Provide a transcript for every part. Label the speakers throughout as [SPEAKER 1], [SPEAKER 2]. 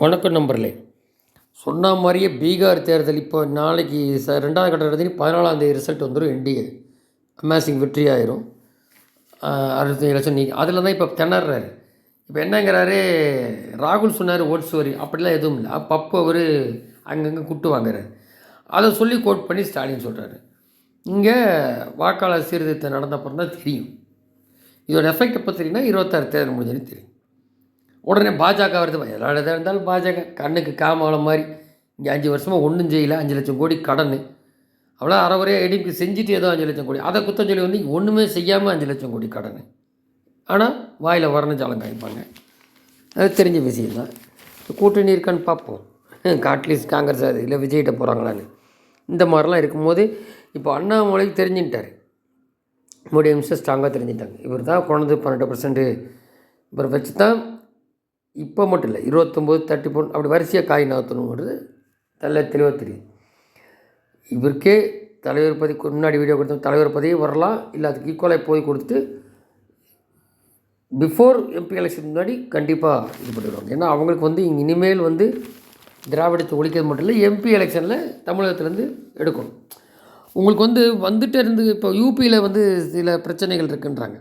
[SPEAKER 1] வணக்கம் நம்பர்களே சொன்ன மாதிரியே பீகார் தேர்தல் இப்போ நாளைக்கு ச ரெண்டாவது கட்ட தேதி பதினாலாம் தேதி ரிசல்ட் வந்துடும் என்டிஏ அமேசிங் வெற்றி ஆயிரும் அறுபத்தஞ்சு லட்சம் நீ அதில் தான் இப்போ திணறாரு. இப்போ என்னங்கிறாரு? ராகுல் சொன்னார் ஓட்ஸ் வரி. அப்படிலாம் எதுவும் இல்லை. அப்பப்போ அவர் அங்கங்கே கூட்டு வாங்குறாரு. அதை சொல்லி கோட் பண்ணி ஸ்டாலின் சொல்கிறாரு இங்கே வாக்காளர் சீர்திருத்தம் நடந்தப்பறம் தான் தெரியும். இதோட எஃபெக்ட் எப்போ தெரியும்னா இருபத்தாறு தேர்தல் முடிஞ்சதுன்னு தெரியும். உடனே பாஜக வருது. எதாவது இருந்தாலும் பாஜக. கண்ணுக்கு காமாவளம் மாதிரி. இங்கே அஞ்சு வருஷமாக ஒன்றும் செய்யலை. அஞ்சு லட்சம் கோடி கடன். அவ்வளோ அறவரையாக எடிக்கு செஞ்சுட்டு ஏதோ அஞ்சு லட்சம் கோடி. அதை குத்தம் சொல்லி வந்து ஒன்றுமே செய்யாமல் அஞ்சு லட்சம் கோடி கடன். ஆனால் வாயில் வரணும் ஜாலம் காய்ப்பாங்க. அது தெரிஞ்ச விஷயந்தான் கூட்டணி இருக்கான்னு பார்ப்போம். அட்லீஸ்ட் காங்கிரஸ் அது இல்லை விஜய்கிட்ட போகிறாங்களான்னு இந்த மாதிரிலாம் இருக்கும்போது இப்போ அண்ணாமலைக்கு தெரிஞ்சுட்டார் மோடி அம்சம் ஸ்ட்ராங்காக தெரிஞ்சுட்டாங்க இவர் தான் குழந்தை பன்னெண்டு பர்சன்ட்டு இவர் வச்சு தான் இப்போ மட்டும் இல்லை இருபத்தொம்போது தேர்ட்டி ஃபோர் அப்படி வரிசையாக காய் நகர்த்தணுங்கிறது நல்ல தெளிவாக தெரியும் இவருக்கே தலைவர் பதவி முன்னாடி வீடியோ கொடுத்த தலைவர் பதவி வரலாம் இல்லை அதுக்கு ஈக்குவலாக போய் கொடுத்துட்டு பிஃபோர் எம்பி எலெக்ஷன் முன்னாடி கண்டிப்பாக இது பண்ணிடுவாங்க. ஏன்னா அவங்களுக்கு வந்து இங்கே இனிமேல் வந்து திராவிடத்தை ஒழிக்கிறது மட்டும் இல்லை எம்பி எலெக்ஷனில் தமிழகத்துலேருந்து எடுக்கணும். உங்களுக்கு வந்து வந்துட்டு இருந்து இப்போ யூபியில் வந்து சில பிரச்சனைகள் இருக்குன்றாங்க.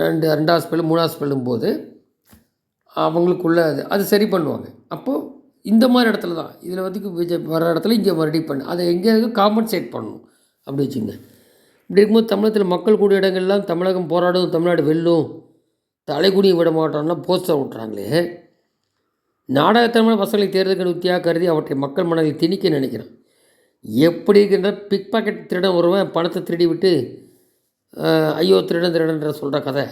[SPEAKER 1] ரெண்டு ரெண்டாவது ஸ்பெல்லு மூணாவது ஸ்பெல்லும் போது அவங்களுக்குள்ள அது அது சரி பண்ணுவாங்க. அப்போது இந்த மாதிரி இடத்துல தான் இதில் வந்து விஜய் வர இடத்துல இங்கே ரெடி பண்ணு அதை எங்கேயாவது காம்பன்சேட் பண்ணணும்? அப்படி வச்சுங்க. இப்படி இருக்கும்போது தமிழகத்தில் மக்கள் கூடிய இடங்கள்லாம் தமிழகம் போராடும் தமிழ்நாடு வெல்லும் தலைகுனியை விட மாட்டோம்னா போஸ்டர் விட்றாங்களே நாடகத்தனமான பசங்களை தேர்தலுக்கு உத்தியாக கருதி அவற்றை மக்கள் மனதில் திணிக்க நினைக்கிறேன். எப்படி இருக்கின்ற பிக் பாக்கெட் திருடன் வருவேன் பணத்தை திருடி விட்டு ஐயோ திருடன் திருடன்ற சொல்கிற கதை.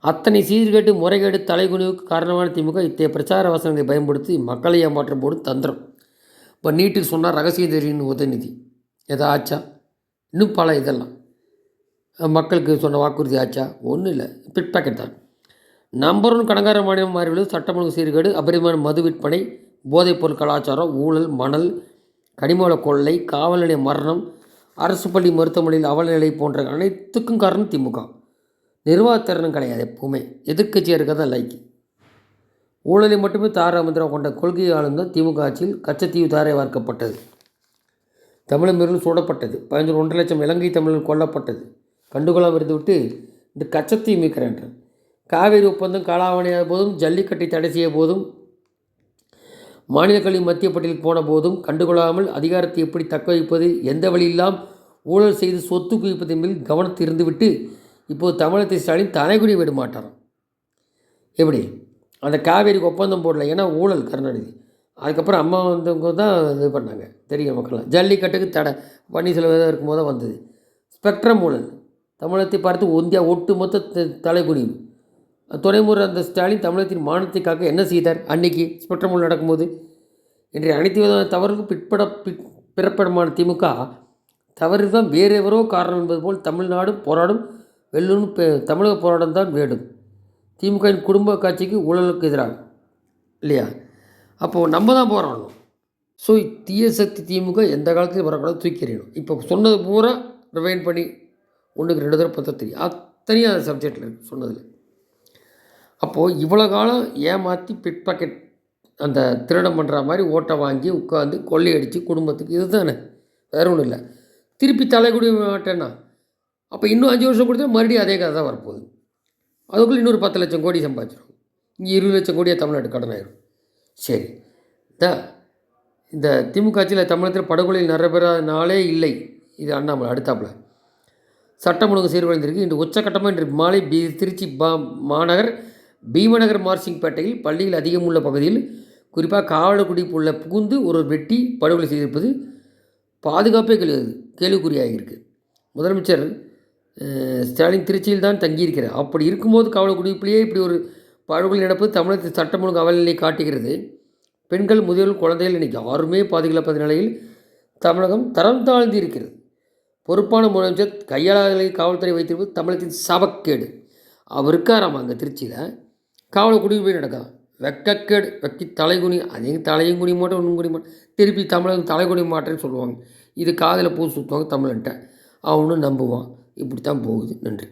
[SPEAKER 1] அத்தனை சீர்கேட்டு முறைகேடு தலைகுனிவுக்கு காரணமான திமுக இத்தகைய பிரச்சார வசனங்களை பயன்படுத்தி மக்களை ஏமாற்றம் போடும் தந்திரம். இப்போ நீட்டுக்கு சொன்னால் ரகசிய தெரியும் உதயநிதி. எதா ஆச்சா? இன்னும் பல இதெல்லாம். மக்களுக்கு சொன்ன வாக்குறுதி ஆச்சா? ஒன்றும் இல்லை. பிட் பேக்கெட் தான். நம்பர் ஒன் கடங்கார மாநிலம் மாறிவிடுவது சட்டமன்ற சீர்கேடு அபரிமான மது விற்பனை போதைப்பொருள் கலாச்சாரம் ஊழல் மணல் கனிமவள கொள்ளை காவல் நிலைய மரணம் அரசு பள்ளி மருத்துவமனையில் அவலநிலை போன்ற அனைத்துக்கும் காரணம் திமுக. நிர்வாகத்திறனும் கிடையாது எப்பவுமே. எதிர்கட்சியாக இருக்க தான் லைக் ஊழலை மட்டுமே தாரா மந்திரம் கொண்ட கொள்கையாலும் தான் திமுக ஆட்சியில் கச்சத்தீவு தாரை வார்க்கப்பட்டது. தமிழர் சூடப்பட்டது. பதினஞ்சு ஒன்றரை லட்சம் இலங்கை தமிழர்கள் கொல்லப்பட்டது. கண்டுகொள்ளாமல் இருந்துவிட்டு இந்த கச்சத்தீவு மீட்கிறேன் காவேரி ஒப்பந்தம் காலாவணையாத போதும் ஜல்லிக்கட்டை தடை செய்ய போதும் மாநில கல்வி மத்திய பட்டியலுக்கு போன போதும் கண்டுகொள்ளாமல் அதிகாரத்தை எப்படி தக்க வைப்பது எந்த வழியெல்லாம் ஊழல் செய்து சொத்து குவிப்பதன் மேல் கவனத்தை இருந்துவிட்டு இப்போது தமிழகத்தை ஸ்டாலின் தலைகுடி விட மாட்டாராம். எப்படி? அந்த காவேரிக்கு ஒப்பந்தம் போடல ஏன்னா ஊழல் கருணாநிதி. அதுக்கப்புறம் அம்மா வந்தவங்க தான் இது பண்ணாங்க. தெரியும் மக்கள்லாம் ஜல்லிக்கட்டுக்கு தடை. பன்னீர்செல்வம் இருக்கும்போது தான் வந்தது. ஸ்பெக்ட்ரம் ஊழல். தமிழகத்தை பார்த்து ஒந்தியா ஒட்டு மொத்த தலைகுனிவு துணைமுறை அந்த ஸ்டாலின் தமிழகத்தின் மானத்திற்காக என்ன செய்தார்? அன்னைக்கு ஸ்பெக்ட்ரம் ஊழல் நடக்கும்போது. இன்றைய அனைத்து விதமான தவறுக்கும் பிற்பட பிறப்படமான பிறப்பிடமான திமுக தவறு தான் வேறு எவரோ காரணம் என்பது போல் தமிழ்நாடு போராடும் வெல்லுன்னு தமிழக போராட்டம் தான் வேண்டும் திமுகவின் குடும்ப காட்சிக்கு ஊழலுக்கு எதிராக இல்லையா? அப்போது நம்ம தான் போராடணும். ஸோ தீய சக்தி திமுக எந்த காலத்துலையும் வரக்கூடாது தூக்கி இப்போ சொன்னது பூரா ரிவைன் பண்ணி ஒன்றுக்கு ரெண்டு தடவை பற்ற தெரியும். அத்தனையும் அந்த சப்ஜெக்டில் இருக்குது சொன்னதில். அப்போது இவ்வளோ காலம் ஏமாற்றி பிட் பாக்கெட் அந்த திருடம் பண்ணுற மாதிரி ஓட்டை வாங்கி உட்காந்து கொள்ளையடித்து குடும்பத்துக்கு இது தானே வேறு ஒன்றும் இல்லை. திருப்பி தலைக்குடி மாட்டேன்னா? அப்போ இன்னும் அஞ்சு வருஷம் கொடுத்தா மறுபடியும் அதே கதை தான் வரப்போகுது. அதுக்குள்ளே இன்னொரு பத்து லட்சம் கோடி சம்பாதிச்சிடும் இங்கே இருபது லட்சம் கோடியாக தமிழ்நாட்டு கடன் ஆயிடும் சரி. தான் இந்த திமுக ஆட்சியில் தமிழகத்தில் படுகொலையில் நிறைவேறாத நாளே இல்லை. இது அண்ணாமலை அடுத்தாப்புல. சட்டம் ஒழுங்கு சீர்குலைந்திருக்கு. இன்று உச்சக்கட்டமாக இன்று மாலை பி திருச்சி பா மாநகர் பீமநகர் மார்சிங்பேட்டையில் பள்ளியில் அதிகம் உள்ள பகுதியில் குறிப்பாக காவலக்குடி உள்ள புகுந்து ஒரு வெட்டி படுகொலை செய்திருப்பது பாதுகாப்பே கேள்வி கேள்விக்குறியாகியிருக்கு. முதலமைச்சர் ஸ்டாலின் திருச்சியில் தான் தங்கியிருக்கிறார். அப்படி இருக்கும்போது கவலை குடிப்பிலேயே இப்படி ஒரு படுகொலை நடப்பது தமிழகத்தில் சட்டம் ஒழுங்கு அவலநிலை காட்டுகிறது. பெண்கள் முதியோர்கள் குழந்தைகள் இன்றைக்கி யாருமே பாதுகாப்பாத நிலையில் தமிழகம் தரம் தாழ்ந்து இருக்கிறது. பொறுப்பான முதலமைச்சர் கையாளர்களை காவல்துறை வைத்திருப்பது தமிழகத்தின் சபக்கேடு அவர் இருக்காராம் அங்கே திருச்சியில் காவலை போய் நடக்கும் வெக்கக்கேடு. வெக்கி தலைகுனி அதையும் தலையும் குனி மாட்டோம் ஒன்றும் குனி மாட்டோம் திருப்பி தமிழகம் தலைகுனி மாட்டேன்னு சொல்லுவாங்க. இது காதில் பூ சுற்றுவாங்க தமிழன்ட்ட. அவனும் நம்புவான். இப்படி தான் போகுது. நன்றி.